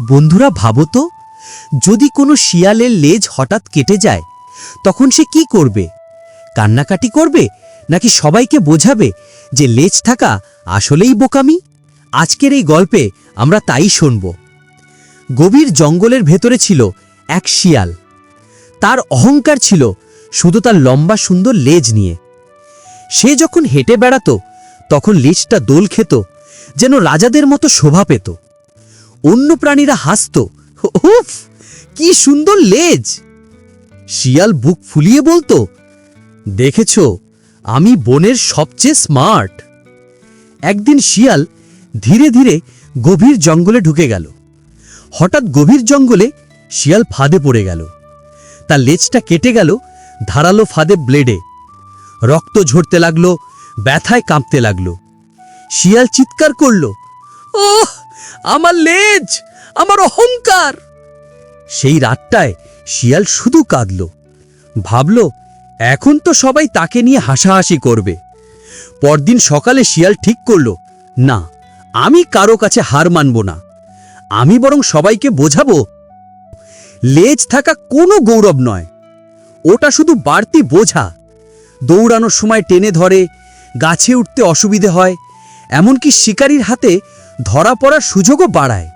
বন্ধুরা ভাবো তো, যদি কোনো শিয়ালের লেজ হঠাৎ কেটে যায়, তখন সে কি করবে? কান্নাকাটি করবে? নাকি সবাইকে বোঝাবে যে লেজ থাকা আসলেই বোকামি? আজকের এই গল্পে আমরা তাই শুনব। গভীর জঙ্গলের ভেতরে ছিল এক শিয়াল। তার অহংকার ছিল শুধু তার লম্বা সুন্দর লেজ নিয়ে। সে যখন হেঁটে বেড়াতো, তখন লেজটা দোল খেত, যেন রাজাদের মতো শোভা পেত। অন্য প্রাণীরা হাসত। উফ, কি সুন্দর লেজ। শিয়াল বুক ফুলিয়ে বলতো, দেখেছ, আমি বনের সবচেয়ে স্মার্ট। একদিন শিয়াল ধীরে ধীরে গভীর জঙ্গলে ঢুকে গেল। হঠাৎ গভীর জঙ্গলে শিয়াল ফাঁদে পড়ে গেল। তার লেজটা কেটে গেল ধারালো ফাঁদে ব্লেডে। রক্ত ঝরতে লাগল, ব্যথায় কাঁপতে লাগল। শিয়াল চিৎকার করল, ওহ আমার লেজ, আমার অহংকার। সেই রাতটায় শিয়াল শুধু কাঁদল। ভাবল, এখন তো সবাই তাকে নিয়ে হাসাহাসি করবে। পরদিন সকালে শিয়াল ঠিক করল, না, আমি কারও কাছে হার মানব না। আমি বরং সবাইকে বোঝাবো, লেজ থাকা কোনো গৌরব নয়। ওটা শুধু বাড়তি বোঝা। দৌড়ানোর সময় টেনে ধরে, গাছে উঠতে অসুবিধে হয়, এমনকি শিকারীর হাতে ধরা পড়ার সুযোগও বাড়ায়।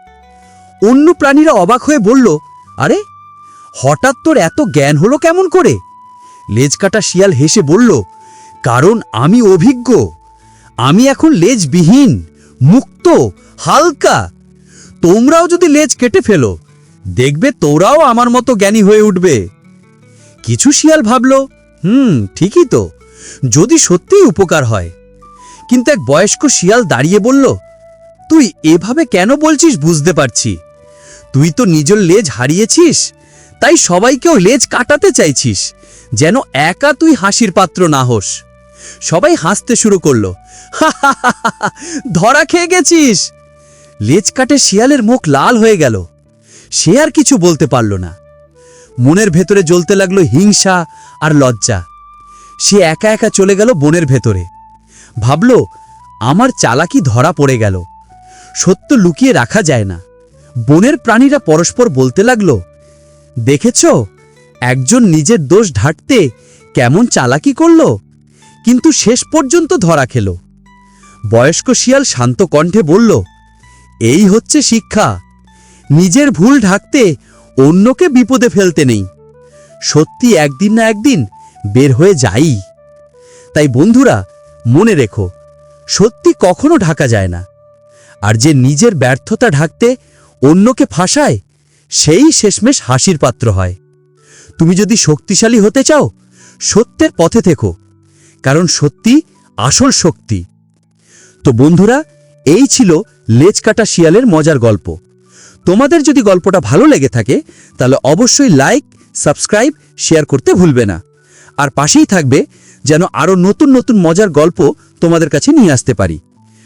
অন্য প্রাণীরা অবাক হয়ে বলল, আরে, হঠাৎ তোর এত জ্ঞান হলো কেমন করে? লেজ কাটা শিয়াল হেসে বলল, কারণ আমি অভিজ্ঞ। আমি এখন লেজবিহীন, মুক্ত, হালকা। তোমরাও যদি লেজ কেটে ফেলো, দেখবে তোরাও আমার মতো জ্ঞানী হয়ে উঠবে। কিছু শিয়াল ভাবল, হুম, ঠিকই তো, যদি সত্যিই উপকার হয়। কিন্তু এক বয়স্ক শিয়াল দাঁড়িয়ে বলল তুই এভাবে কেন বলছিস বুঝতে পারছি? তুই তো নিজের লেজ হারিয়েছিস, তাই সবাইকেও লেজ কাটাতে চাইছিস, যেন একা তুই হাসির পাত্র না হোস। সবাই হাসতে শুরু করল। ধরা খেয়ে গেছিস! লেজ কাটে শিয়ালের মুখ লাল হয়ে গেল। সে আর কিছু বলতে পারল না। মনের ভেতরে জ্বলতে লাগল হিংসা আর লজ্জা। সে একা একা চলে গেল বনের ভেতরে। ভাবল, আমার চালাকি ধরা পড়ে গেল। সত্য লুকিয়ে রাখা যায় না। বনের প্রাণীরা পরস্পর বলতে লাগল, দেখেছ, একজন নিজের দোষ ঢাকতে কেমন চালাকি করল, কিন্তু শেষ পর্যন্ত ধরা খেল। বয়স্ক শিয়াল শান্ত কণ্ঠে বলল, এই হচ্ছে শিক্ষা, নিজের ভুল ঢাকতে অন্যকে বিপদে ফেলতে নেই। সত্যি একদিন না একদিন বের হয়ে যাই। তাই বন্ধুরা, মনে রেখো, সত্যি কখনো ঢাকা যায় না। আর যে নিজের ব্যর্থতা ঢাকতে অন্যকে ফাঁসায়, সেই শেষমেশ হাসির পাত্র হয়। তুমি যদি শক্তিশালী হতে চাও, সত্যের পথে থেকো, কারণ সত্যি আসল শক্তি। তো বন্ধুরা, এই ছিল লেজ কাটা শিয়ালের মজার গল্প। তোমাদের যদি গল্পটা ভালো লেগে থাকে, তাহলে অবশ্যই লাইক, সাবস্ক্রাইব, শেয়ার করতে ভুলবে না। আর পাশেই থাকবে যেন আরও নতুন নতুন মজার গল্প তোমাদের কাছে নিয়ে আসতে পারি।